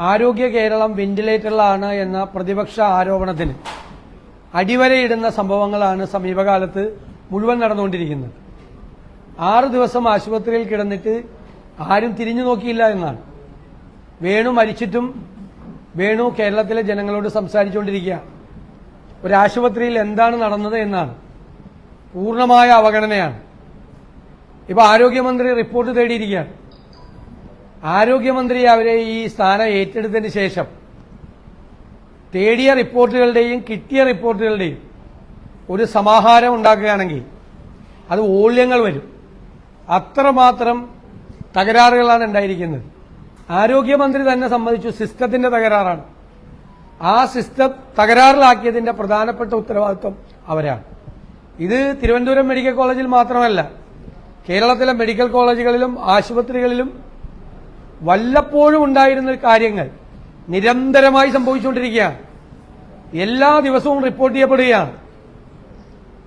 ആരോഗ്യ കേരളം വെന്റിലേറ്ററിലാണ് എന്ന പ്രതിപക്ഷ ആരോപണത്തിന് അടിവരയിടുന്ന സംഭവങ്ങളാണ് സമീപകാലത്ത് മുഴുവൻ നടന്നുകൊണ്ടിരിക്കുന്നത്. ആറു ദിവസം ആശുപത്രിയിൽ കിടന്നിട്ട് ആരും തിരിഞ്ഞു നോക്കിയില്ല എന്നാണ്. വേണു മരിച്ചിട്ടും വേണു കേരളത്തിലെ ജനങ്ങളോട് സംസാരിച്ചുകൊണ്ടിരിക്കുക. ഒരാശുപത്രിയിൽ എന്താണ് നടന്നത് എന്നാണ്. പൂർണമായ അവഗണനയാണ്. ഇപ്പൊ ആരോഗ്യമന്ത്രി റിപ്പോർട്ട് തേടിയിരിക്കുകയാണ്. ആരോഗ്യമന്ത്രി അവരെ ഈ സ്ഥാനം ഏറ്റെടുത്തതിന് ശേഷം തേടിയ റിപ്പോർട്ടുകളുടെയും കിട്ടിയ റിപ്പോർട്ടുകളുടെയും ഒരു സമാഹാരം ഉണ്ടാക്കുകയാണെങ്കിൽ അത് ഓള്യങ്ങൾ വരും. അത്രമാത്രം തകരാറുകളാണ് ഉണ്ടായിരിക്കുന്നത്. ആരോഗ്യമന്ത്രി തന്നെ സംബന്ധിച്ചു സിസ്റ്റത്തിന്റെ തകരാറാണ്. ആ സിസ്റ്റം തകരാറിലാക്കിയതിന്റെ പ്രധാനപ്പെട്ട ഉത്തരവാദിത്വം അവരാണ്. ഇത് തിരുവനന്തപുരം മെഡിക്കൽ കോളേജിൽ മാത്രമല്ല കേരളത്തിലെ മെഡിക്കൽ കോളേജുകളിലും ആശുപത്രികളിലും വല്ലപ്പോഴും ഉണ്ടായിരുന്ന കാര്യങ്ങൾ നിരന്തരമായി സംഭവിച്ചുകൊണ്ടിരിക്കുകയാണ്. എല്ലാ ദിവസവും റിപ്പോർട്ട് ചെയ്യപ്പെടുകയാണ്.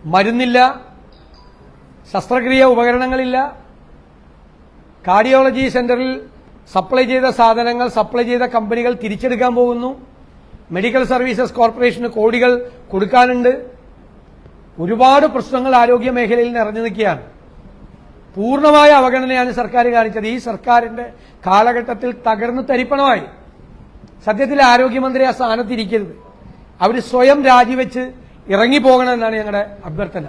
മരുന്നില്ല ശസ്ത്രക്രിയ ഉപകരണങ്ങളില്ല കാർഡിയോളജി സെന്ററിൽ സപ്ലൈ ചെയ്ത സാധനങ്ങൾ സപ്ലൈ ചെയ്ത കമ്പനികൾ തിരിച്ചെടുക്കാൻ പോകുന്നു. മെഡിക്കൽ സർവീസസ് കോർപ്പറേഷന് കോടികൾ കൊടുക്കാനുണ്ട്. ഒരുപാട് പ്രശ്നങ്ങൾ ആരോഗ്യ മേഖലയിൽ നിറഞ്ഞു നിൽക്കുകയാണ്. പൂർണമായ അവഗണനയാണ് സർക്കാർ കാണിച്ചത്. ഈ സർക്കാരിന്റെ കാലഘട്ടത്തിൽ തകർന്ന് തരിപ്പണമായി. സത്യത്തിൽ ആരോഗ്യമന്ത്രി ആ സ്ഥാനത്തിരിക്കരുത് അവർ സ്വയം രാജിവെച്ച് ഇറങ്ങിപ്പോകണമെന്നാണ് ഞങ്ങളുടെ അഭ്യർത്ഥന.